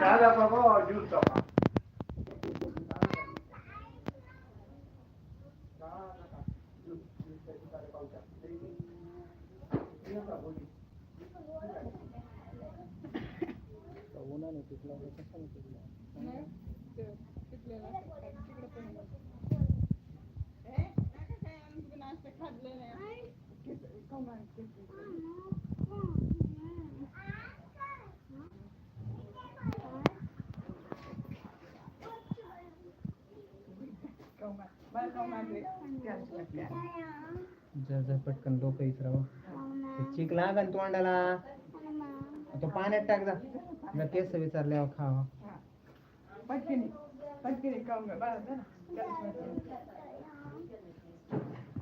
चहाला बाबा ज्यूस टाका जर जर पटकन लोक इचरावं. ते चिक लागन तोंडाला. तो पाण्यात टाक जा. जर केस विचारल्यावर खावा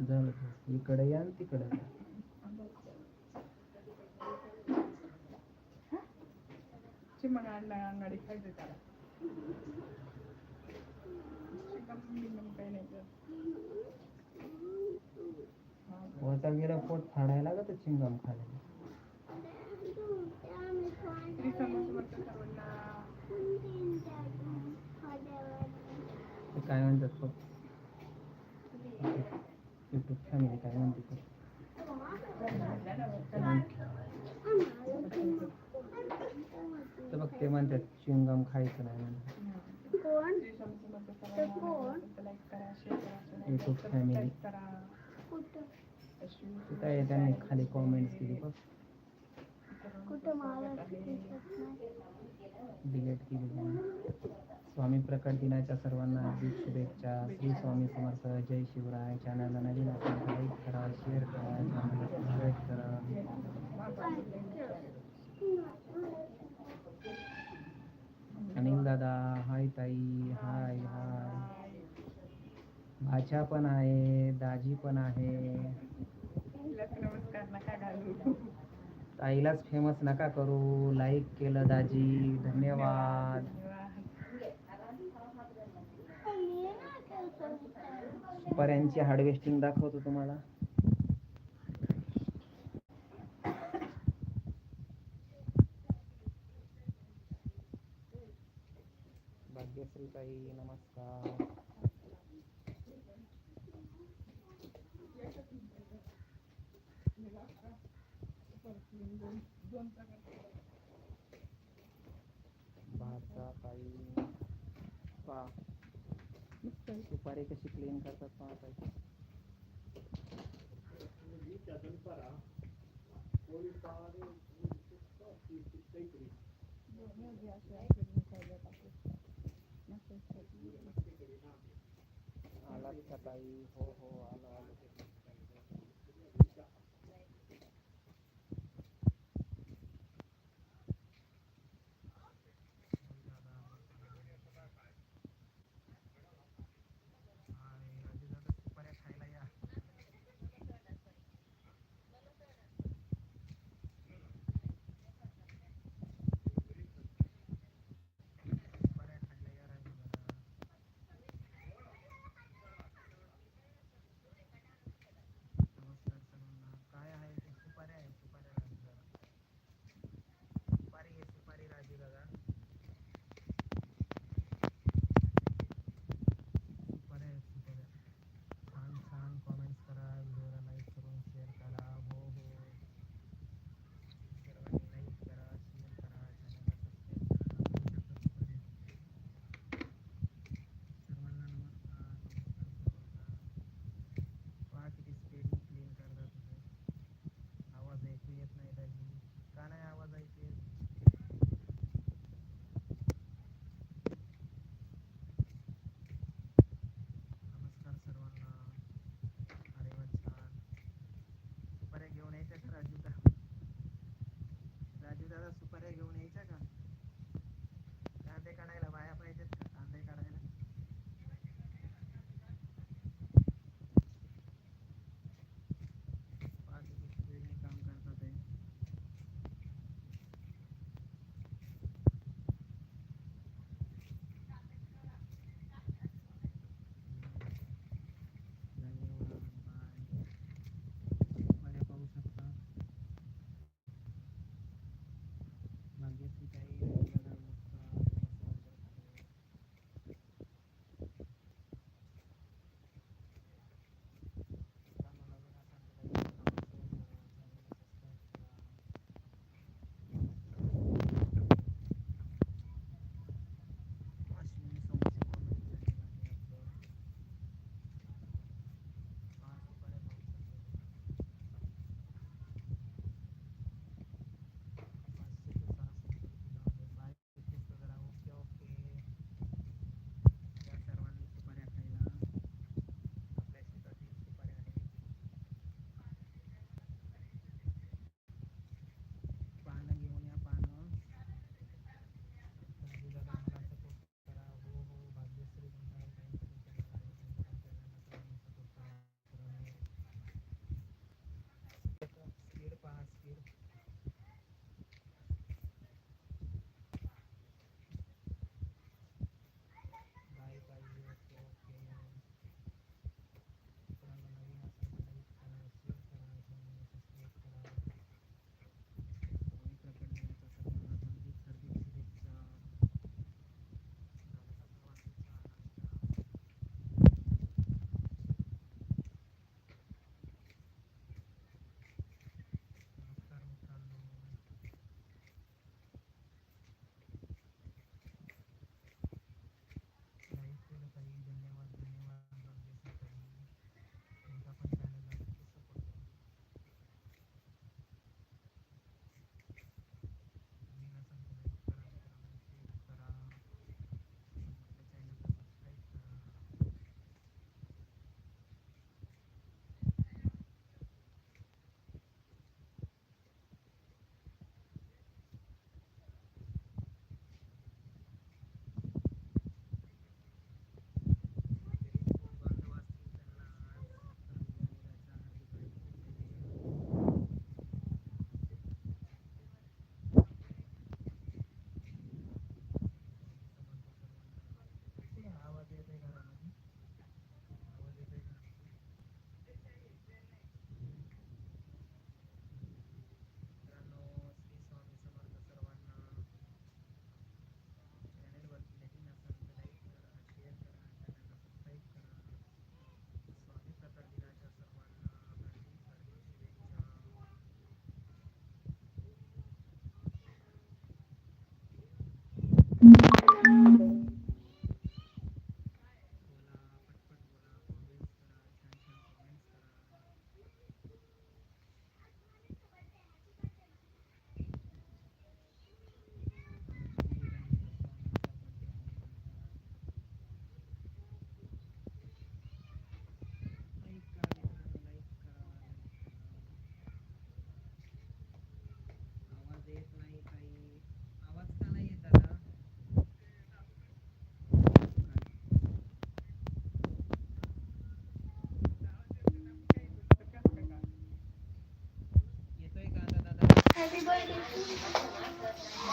झालं इकडे या तिकडे चिमण आणला अंगाडी खायचं त्याला. वरचा गेला पोट फाडायला लागत चिंगम खायला ते काय म्हणतात तो? युट्यूब फॅमिली काय म्हणते ते. तर बघ ते म्हणतात चिंगम खायचं नाही म्हणतात ते काय त्यांनी खाली कॉमेंट्स केली बघ डिलीट केली त्यांनी स्वामी प्रकट दिनाच्या सर्वांना हार्दिक शुभेच्छा श्री स्वामी समर्थ जय शिवराय चॅनलला नवीन लाईक करा शेअर करा चॅनलला सबस्क्राईब करा हाय ताई हाय हाय. भाच्या पण आहे दाजी पण आहे. ताईलाच फेमस नका करू. लाईक केलं दाजी. धन्यवाद. सुपाऱ्यांची हार्वेस्टिंग दाखवतो तुम्हाला. भाग्यश्री ताई नमस्कार. भाचा ताई. पा. सुपारी कशी क्लीन करतात पाहताय आलात का ताई हो हो आलो आलो सुपाऱ्या खायला या सुपाऱ्या खायला या राजू दादा नमस्कार सर्वांना काय आहे ते सुपारी आहे सुपारी राजू दादा सुपारी आहे सुपारी राजू दादा सुपारी आहे सुपारी छान छान कॉमेंट्स करा व्हिडिओला लाईक करून शेअर करा हो हो सर्वांनी लाईक करा शेअर करा चॅनलला सबस्क्राईब करा बघू शकता सुपारी सर्वांना पहा किती स्पीडने क्लीन करतात तुम्ही आवाज ऐकू येत नाही दाजी का नाही आवाज ऐकू येत नमस्कार सर्वांना अरे वा छान सुपाऱ्या घेऊन यायच्या का राजू दा राजू दादा सुपाऱ्या घेऊन यायच्या का कांदे काढायला बाया पाहिजेत का कांदे काढायला पहा किती स्पीडने काम करतात ते धन्यवाद बाय सुपाऱ्या पाहू शकता भाग्यश्री ताई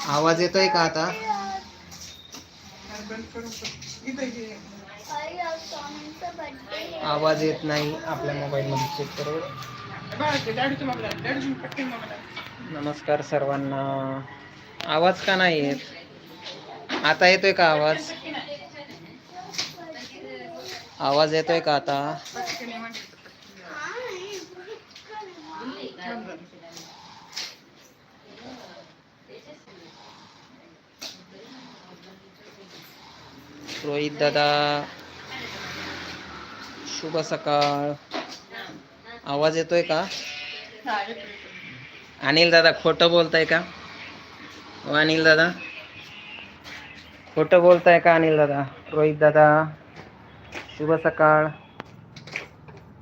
आवाज येतोय का आता? आवाज येत नाही आपल्या मोबाईल मध्ये. चेक करू. नमस्कार सर्वांना. आवाज का नाही येत? आता येतोय का आवाज? आवाज येतोय का आता पटकन ये म्हणजे. बंद झालं. रोहित दादा शुभ सकाळ. आवाज येतोय का? अनिल दादा खोटं बोलताय का? हो, अनिल दादा. खोटं बोलताय का अनिल दादा? रोहित दादा शुभ सकाळ.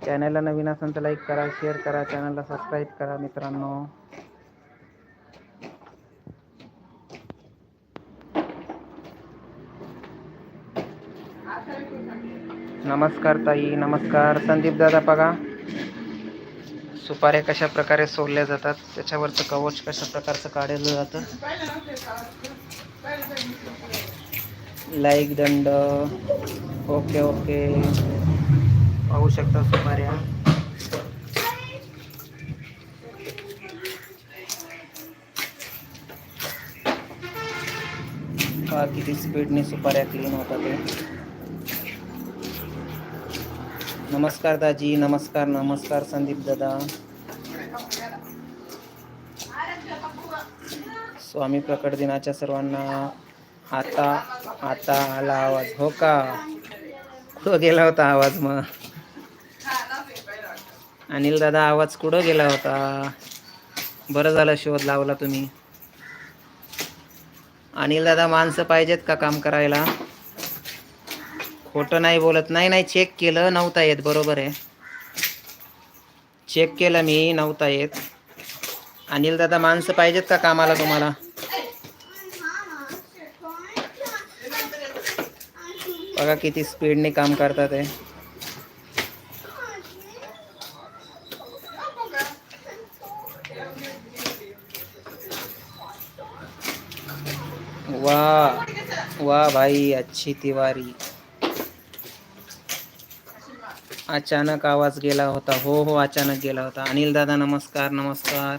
चॅनलला नवीन असेल तर लाईक करा शेअर करा चॅनलला सबस्क्राईब करा मित्रांनो. नमस्कार ताई नमस्कार. संदीप दादा बघा. सुपाऱ्या कशा प्रकारे सोडल्या जातात त्याच्यावरचं कवच कशा प्रकारचं काढलं जातं. लाईक दंड ओके ओके. पाहू शकता सुपाऱ्या. किती स्पीडने सुपाऱ्या क्लीन होतात ते नमस्कार दाजी नमस्कार नमस्कार संदीप दादा. स्वामी प्रकट दिनाच्या सर्वांना आता आता आला आवाज. हो का? कुठं गेला होता आवाज मग. अनिल दादा आवाज कुठं गेला होता. बरं झालं शोध लावला तुम्ही. अनिल दादा माणसं पाहिजेत का काम करायला? खोटं नाही बोलत. नाही नाही चेक केलं नव्हता येत बरोबर आहे. चेक केलं मी नव्हता येत. अनिल दादा माणसं पाहिजेत का कामाला तुम्हाला? बघा किती स्पीडने काम करतात आहे वाह वाह भाई अच्छी तिवारी. अचानक आवाज गेला होता. हो हो अचानक गेला होता. अनिल दादा नमस्कार नमस्कार.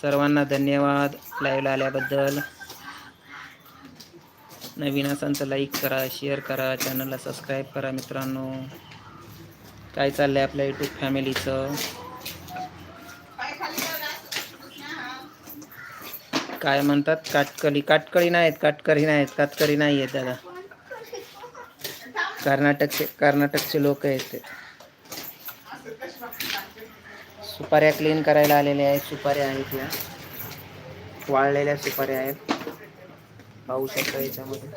सर्वांना धन्यवाद लाईव्हला आल्याबद्दल. नवीन असाल तर लाईक करा शेअर करा चॅनलला सबस्क्राईब करा मित्रांनो. काय चाललंय आपल्या युट्यूब फॅमिलीचं काय म्हणतात? काटकली काटकळी नाहीत काटकरी नाहीत कातकरी नाही आहेत दादा. कर्नाटकचे कर्नाटकचे लोक आहेत ते. सुपाऱ्या क्लीन करायला आलेल्या आहेत. सुपाऱ्या आहेत या. वाळलेल्या सुपाऱ्या आहेत. पाहू शकता याच्यामध्ये.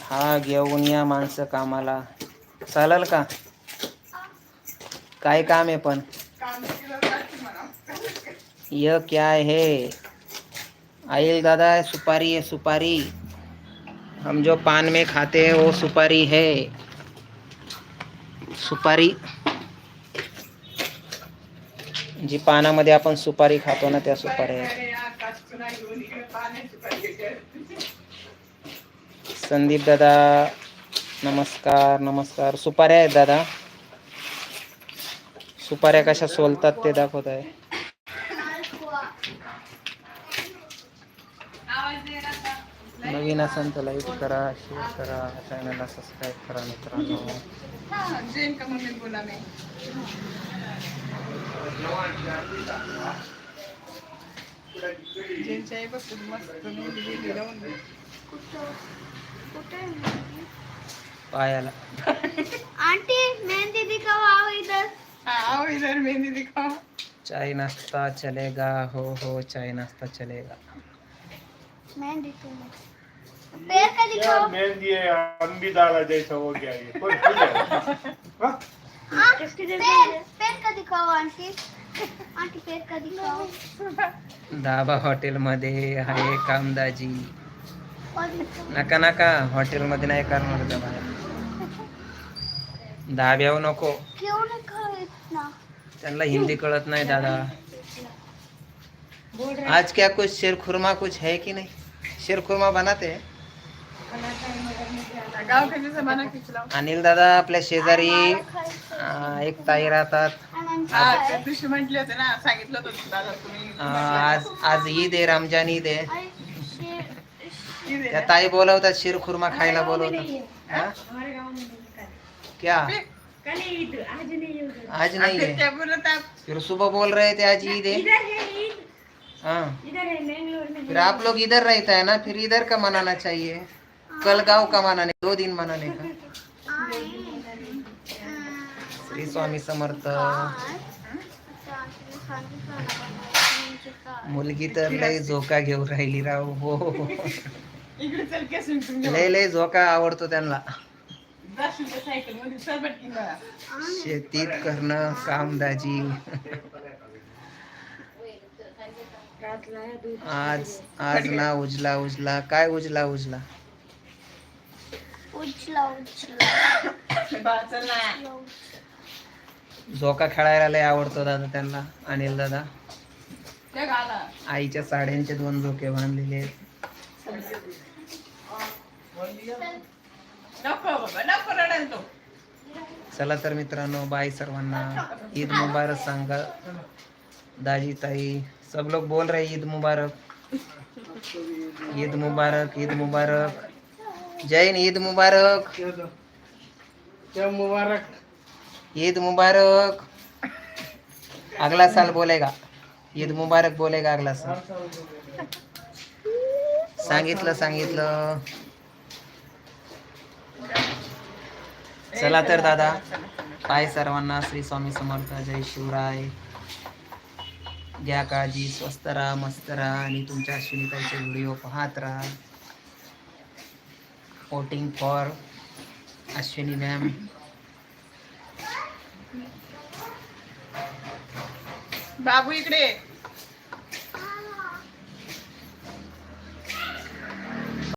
हा घेऊन या माणसं कामाला. चालेल का? काय काम है पण. यह क्या है आइल दादा, सुपारी है, सुपारी। हम जो पान में खाते हैं, वो सुपारी है। सुपारी। जी, पानामध्ये आपण सुपारी खातो ना, त्या पाहिजे. संदीप दादा, नमस्कार नमस्कार. सुपाऱ्या आहेत दादा. सुपाऱ्या कशा सोलतात ते आहे नवीन असेल तर लाईक करा शेअर करा चॅनलला सबस्क्राईब करा मित्रांनो. हा, जैन का मम्मी बोला मी जैनची आई बघ किती मस्त मेहंदी बिंदी लावून दे. पायाला. आंटी मेहंदी दिखाओ आओ इधर. हा, आओ इधर मेहंदी दिखाओ. चाय नाश्ता चलेगा हो हो चाय नाश्ता चलेगा. मेहंदी तुम पैर का क्या दिखाओ मेहंदी है अम्बी दादा जैसा हो? गया ये कोई है? हाँ? हाँ, पैर पैर का दिखाओ आंटी? आंटी पैर का दिखाओ दाबा हॉटेलमध्ये आहे कामदाजी। नका नका हॉटेलमध्ये नाही करणार दाब्याव नको. क्यों नहीं त्यांना हिंदी कळत नाही दादा. आज क्या कुछ शेर खुरमा कुछ है कि नहीं? शेर खुरमा बनाते हैं? अनिल दादा आपल्या शेजारी. अं, एक ताई राहतात. आनंद हा काय? त्या दिवशी म्हटले होते ना सांगितलं होतं दादा तुम्ही. अं, आज आज ईद आहे रमजान ईद आहे. किती त्या ताई बोलवतात शिर खुर्मा खायला बोलवतात. हा? क्या? आज नहीं है बोलत आप फिर सुबह बोल रहे थे आज ईद है हाँ। फिर आप लोग इधर रहता है ना फिर इधर का मनाना चाहिए। कल गांव का मनाने? दो दिन मनाने का. श्री स्वामी समर्थ? मुलगी तर लय झोका घेऊन राहिली राव. हो. लय लय झोका आवडतो त्यांना. शेतीत करणं कामदाजी. आज आज ना उजला उजला. काय उजला उजला? उचला उचला. झोका खेळायला लय आवडतो दादा त्यांना अनिल दादा. आईच्या साड्यांचे दोन झोके बांधलेले आहेत. चला तर मित्रांनो बाय सर्वांना. ईद मुबारक सांगा. दाजी ताई सब लोग बोल रहे ईद मुबारक. ईद मुबारक ईद मुबारक. जैन ईद मुबारक. क्या मुबारक. ईद मुबारक. अगला साल बोलेगा. ईद मुबारक बोलेगा अगला साल. सांगितलं सांगितलं. चला तर दादा काय सर्वांना श्री स्वामी समर्थ जय शिवराय. घ्या काळजी स्वस्त राहा मस्त राहा आणि तुमच्या अश्विनीताईचे व्हिडिओ पाहत राहा. वोटिंग फॉर अश्विनी मॅम बाबू इकडे.